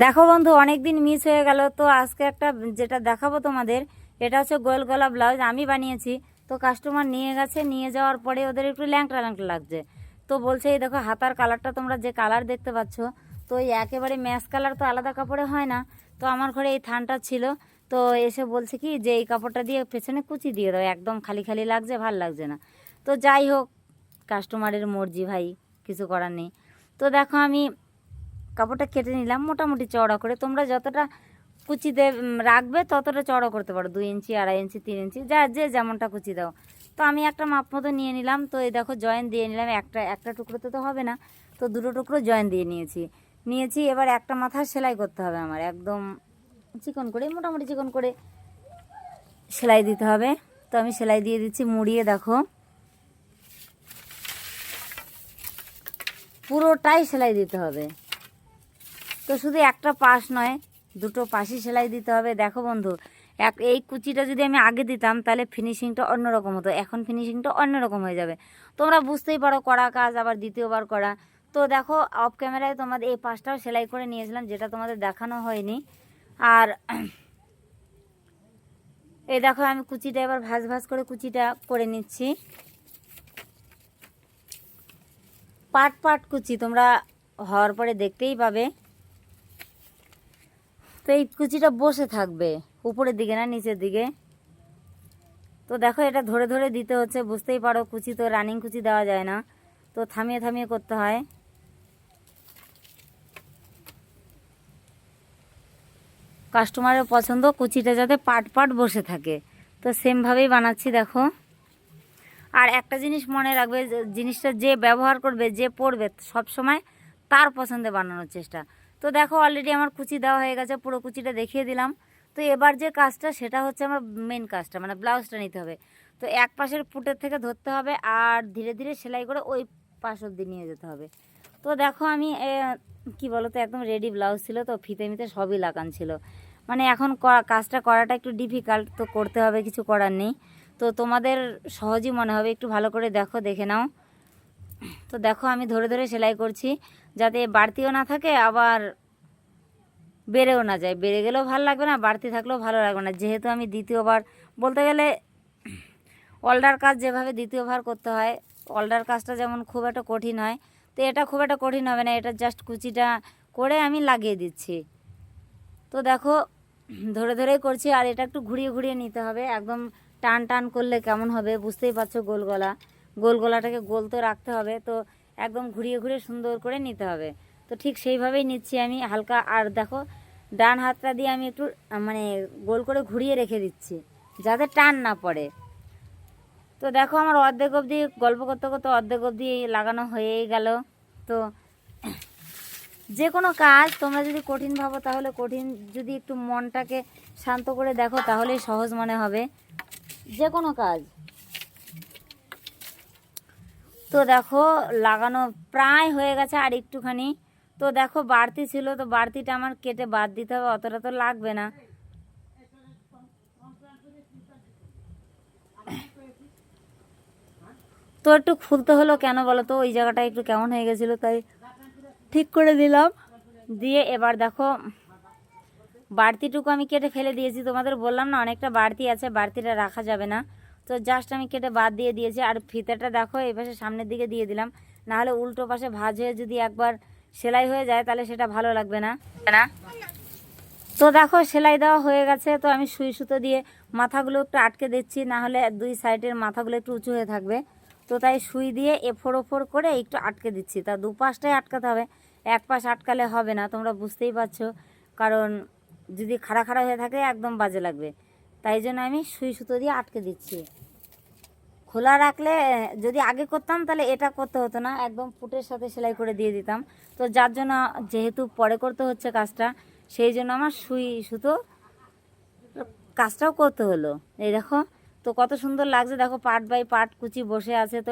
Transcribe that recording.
দেখো বন্ধু অনেক দিন মিস হয়ে গেল। তো আজকে একটা যেটা দেখাবো তোমাদের, এটা হচ্ছে গোল গলা ব্লাউজ আমি বানিয়েছি। তো কাস্টমার নিয়ে গেছে, নিয়ে যাওয়ার পরে ওদের একটু ল্যাংটা ল্যাংটা লাগছে। তো বলছে, এই দেখো, হাতার কালারটা তোমরা যে কালার দেখতে পাচ্ছ, তো এই একেবারে ম্যাচ কালার তো আলাদা কাপড়ে হয় না। তো আমার ঘরে এই থানটা ছিল। তো এসে বলছে কি, যে এই কাপড়টা দিয়ে পেছনে কুচি দিয়ে দাও, একদম খালি খালি লাগছে, ভালো লাগছে না। তো যাই হোক কাস্টমারের মর্জি ভাই, কিছু করার নেই। তো দেখো আমি কাপড়টা কেটে নিলাম, মোটামুটি চড়া করে। তোমরা যতটা কুচিতে রাখবে ততটা চড়া করতে পারো। দুই ইঞ্চি, আড়াই ইঞ্চি, তিন ইঞ্চি, যা, যে যেমনটা কুচি দাও। তো আমি একটা মাপ মতো নিয়ে নিলাম। তো এই দেখো জয়েন দিয়ে নিলাম। একটা একটা টুকরোতে তো হবে না। তো দুটো টুকরো জয়েন দিয়ে নিয়েছি। নিয়েছি, এবার একটা মাথা সেলাই করতে হবে আমার। একদম চিকন করে, মোটামুটি চিকন করে সেলাই দিতে হবে। তো আমি সেলাই দিয়ে দিচ্ছি, মুড়িয়ে দেখো। পুরোটাই সেলাই দিতে হবে। তো শুধু একটা পাশ নয়, দুটো পাশই সেলাই দিতে হবে। দেখো বন্ধু, এক এই কুচিটা যদি আমি আগে দিতাম, তাহলে ফিনিশিংটা অন্যরকম হতো। এখন ফিনিশিংটা অন্যরকম হয়ে যাবে। তোমরা বুঝতেই পারো করা কাজ, আবার দ্বিতীয়বার করা। তো দেখো অফ ক্যামেরায় তোমাদের এই পাশটাও সেলাই করে নিয়েছিলাম, যেটা তোমাদের দেখানো হয়নি। আর এই দেখো, আমি কুচিটা এবার ভাজ ভাজ করে কুচিটা করে নিচ্ছি। পাট পাট কুচি তোমরা হওয়ার পরে দেখতেই পাবে। এই কুচিটা বসে থাকবে, উপরের দিকে না নিচের দিকে। তো দেখো এটা ধরে ধরে দিতে হচ্ছে, বুঝতেই পারো কুচি তো রানিং কুচি দেওয়া যায় না। তো থামিয়ে থামিয়ে করতে হয়। কাস্টমারের পছন্দ কুচিটা যাতে পাট পাট বসে থাকে। তো সেমভাবেই বানাচ্ছি, দেখো। আর একটা জিনিস মনে রাখবে জিনিসটা যে ব্যবহার করবে, যে পড়বে সব সময় তার পছন্দে বানানোর চেষ্টা। তো দেখো অলরেডি আমার কুচি দেওয়া হয়ে গেছে, পুরো কুচিটা দেখিয়ে দিলাম। তো এবার যে কাজটা, সেটা হচ্ছে আমার মেন কাজটা মানে ব্লাউজটা নিতে হবে। তো এক পাশের পুটের থেকে ধরতে হবে আর ধীরে ধীরে সেলাই করে ওই পাশ অব্দি নিয়ে যেতে হবে। তো দেখো আমি কি বলো তো একদম রেডি ব্লাউজ ছিল তো, ফিতে মিতে সবই লাগান ছিল। মানে এখন কাজটা করাটা একটু ডিফিকাল্ট তো করতে হবে, কিছু করার নেই। তো তোমাদের সহজই মনে হবে, একটু ভালো করে দেখো, দেখে নাও। তো দেখো আমি ধরে ধরে সেলাই করছি। যাতে বাড়তিও না থাকে, আবার বেড়েও না যায়। বেড়ে গেলেও ভালো লাগবে না, বাড়তি থাকলেও ভালো লাগবে না। যেহেতু আমি দ্বিতীয়বার, বলতে গেলে অল্ডার কাজ যেভাবে দ্বিতীয়বার করতে হয় অল্ডার কাজটা যেমন খুব একটা কঠিন হয়, তো এটা খুব একটা কঠিন হবে না, এটা জাস্ট কুচিটা করে আমি লাগিয়ে দিচ্ছি। তো দেখো, ধরে ধরেই করছি, আর এটা একটু ঘুরিয়ে ঘুরিয়ে নিতে হবে। একদম টান টান করলে কেমন হবে বুঝতেই পারছ গোল গলা। গোল গলাটাকে গোল তো রাখতে হবে, তো একদম ঘুরিয়ে ঘুরিয়ে সুন্দর করে নিতে হবে। তো ঠিক সেইভাবেই নিচ্ছি আমি, হালকা আর দেখো, ডান হাতটা দিয়ে আমি একটু মানে গোল করে ঘুরিয়ে রেখে দিচ্ছি, যাতে টান না পড়ে। তো দেখো আমার অর্ধেক অবধি, গল্প করতে করতে অর্ধেক অবধি লাগানো হয়েই গেল। তো যে কোনো কাজ তোমরা যদি কঠিন ভাবো, তাহলে কঠিন, যদি একটু মনটাকে শান্ত করে দেখো, তাহলেই সহজ মনে হবে। যে কোনো কাজ। তো দেখো, লাগানো প্রায় হয়ে গেছে আর একটুখানি। তো দেখো, বাড়তি ছিল, তো বাড়তিটা আমার কেটে বাদ দিতে হবে, অতটা তো লাগবে না। তো একটু খুলতে হলো কেন বলো তো? ওই জায়গাটা একটু কেমন হয়ে গেছিল, তাই ঠিক করে দিলাম দিয়ে এবার দেখো, বাড়তিটুকু আমি কেটে ফেলে দিয়েছি। তোমাদের বললাম না, অনেকটা বাড়তি আছে, বাড়তিটা রাখা যাবে না। তো জাস্ট আমি কেটে বাদ দিয়ে দিয়েছি। আর ফিতেটা দেখো এই পাশে সামনের দিকে দিয়ে দিলাম। নাহলে উল্টো পাশে ভাঁজ হয়ে যদি একবার সেলাই হয়ে যায় তাহলে সেটা ভালো লাগবে না। না। তো দেখো সেলাই দেওয়া হয়ে গেছে। তো আমি সুই সুতো দিয়ে মাথাগুলো একটু আটকে দিচ্ছি না হলে দুই সাইডের মাথাগুলো একটু উঁচু হয়ে থাকবে। তো তাই সুই দিয়ে এফোর ওফোর করে একটু আটকে দিচ্ছি। তা দুপাশটাই আটকাতে হবে। এক পাশ আটকালে হবে না তোমরা বুঝতেই পারছ। কারণ যদি খাড়া খাড়া হয়ে থাকে একদম বাজে লাগবে। তাই জন্য আমি সুই সুতো দিয়ে আটকে দিচ্ছি। খোলা রাখলে যদি আগে করতাম তাহলে এটা করতে হতো না। একদম ফুটের সাথে সেলাই করে দিয়ে দিতাম। তো যার জন্য যেহেতু পরে করতে হচ্ছে কাজটা, সেই জন্য আমার সুই সুতো কাজটাও করতে হলো। এই দেখো, তো কত সুন্দর লাগছে। দেখো, পার্ট বাই পার্ট কুচি বসে আছে। তো